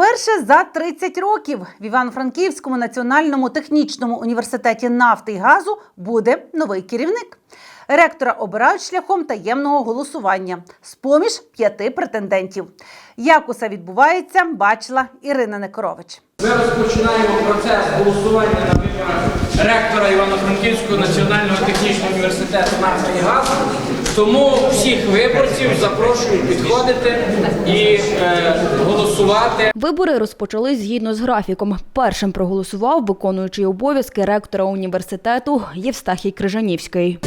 Вперше за 30 років в Івано-Франківському національному технічному університеті нафти і газу буде новий керівник. Ректора обирають шляхом таємного голосування з поміж п'яти претендентів. Як усе відбувається, бачила Ірина Некорович. Ми розпочинаємо процес голосування на виборах ректора Івано-Франківського національного технічного університету нафти і газу. Тому всіх виборців запрошую підходити і е, голосувати. Вибори розпочались згідно з графіком. Першим проголосував виконуючий обов'язки ректора університету Євстахій Крижанівський.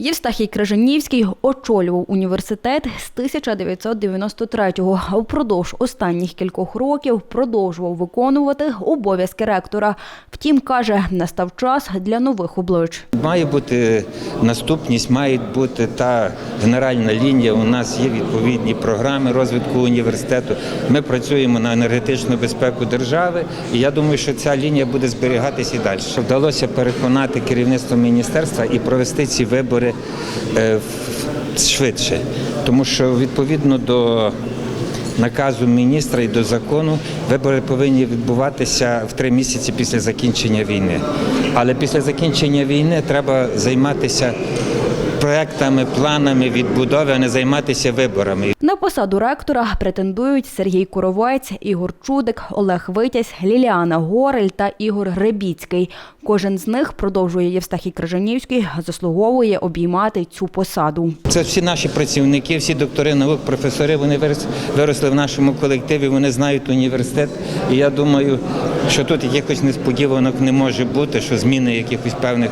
Євстахій Крижанівський очолював університет з 1993-го, а впродовж останніх кількох років продовжував виконувати обов'язки ректора. Втім, каже, настав час для нових облич. Має бути наступність, має бути та генеральна лінія. У нас є відповідні програми розвитку університету. Ми працюємо на енергетичну безпеку держави, і я думаю, що ця лінія буде зберігатися і далі. Вдалося переконати керівництво міністерства і провести ці вибори е, швидше, тому що відповідно до наказу міністра і до закону вибори повинні відбуватися в три місяці після закінчення війни. Але після закінчення війни треба займатися проектами, планами відбудови, а не займатися виборами. На посаду ректора претендують Сергій Куровець, Ігор Чудик, Олег Витязь, Ліліана Горель та Ігор Гребіцький. Кожен з них продовжує Євстахій Крижанівський, заслуговує обіймати цю посаду. Це всі наші працівники, всі доктори наук, професори. Вони виросли в нашому колективі. Вони знають університет. І я думаю, що тут якихось несподіванок не може бути, що зміни якихось певних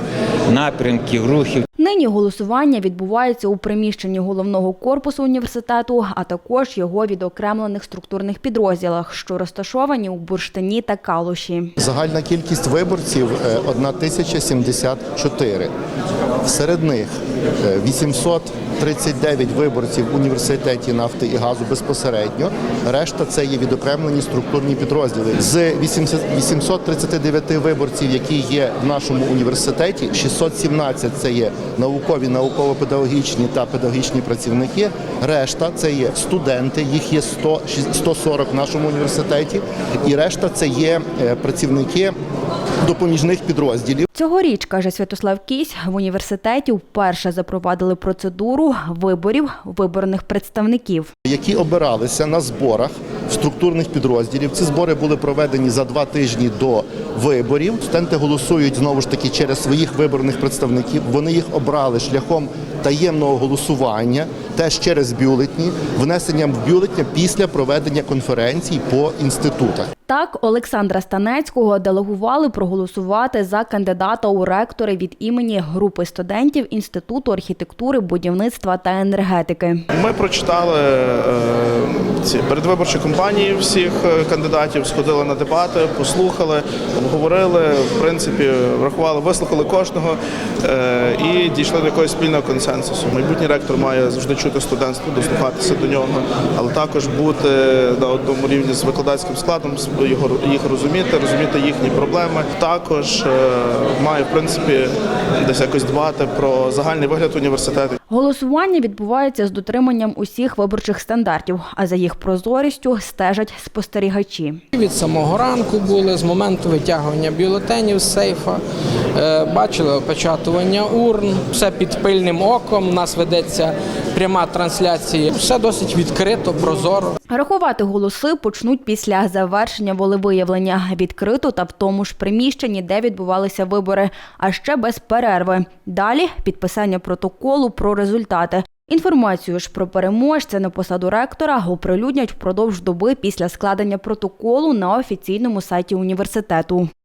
напрямків, рухів. Нині голосування відбувається у приміщенні головного корпусу університету, а також його відокремлених структурних підрозділах, що розташовані у Бурштині та Калуші. Загальна кількість виборців е, 1074. Серед них е, 839 виборців в університеті нафти і газу безпосередньо. Решта це є відокремлені структурні підрозділи. З 80 839 виборців, які є в нашому університеті, 617 це є наукові, науково-педагогічні та педагогічні працівники. Решта це є студенти, їх є 100, 140 в нашому університеті, і решта це є е, працівники допоміжних підрозділів. Цьогоріч, каже Святослав Кісь, в університеті вперше запровадили процедуру виборів виборних представників. які обиралися на зборах структурних підрозділів. Ці збори були проведені за два тижні до виборів. Студенти голосують знову ж таки через своїх виборних представників. Вони їх обрали шляхом таємного голосування, теж через бюлетні, внесенням в бюлетня після проведення конференцій по інститутах. Так, Олександра Станецького делегували проголосувати за кандидата у ректори від імені групи студентів Інституту архітектури, будівництва та енергетики. Ми прочитали е, ці передвиборчі кампанії всіх е, кандидатів, сходили на дебати, послухали, обговорили, в принципі, врахували, вислухали кожного е, і дійшли до якогось спільного консенсусу. Майбутній ректор має завжди чути студентство, дослухатися до нього, але також бути на одному рівні з викладацьким складом, його їх розуміти, розуміти їхні проблеми. Також е, має в принципі десь якось дбати про загальний вигляд університету. Голосування відбувається з дотриманням усіх виборчих стандартів, а за їх прозорістю стежать спостерігачі. Від самого ранку були з моменту витягування бюлетенів з сейфа. Е, Бачили опечатування урн, все під пильним оком. У нас ведеться пряма трансляція. Все досить відкрито, прозоро. Рахувати голоси почнуть після завершення волевиявлення відкрито та в тому ж приміщенні, де відбувалися вибори, а ще без перерви. Далі підписання протоколу про результати. Інформацію ж про переможця на посаду ректора оприлюднять впродовж доби після складення протоколу на офіційному сайті університету.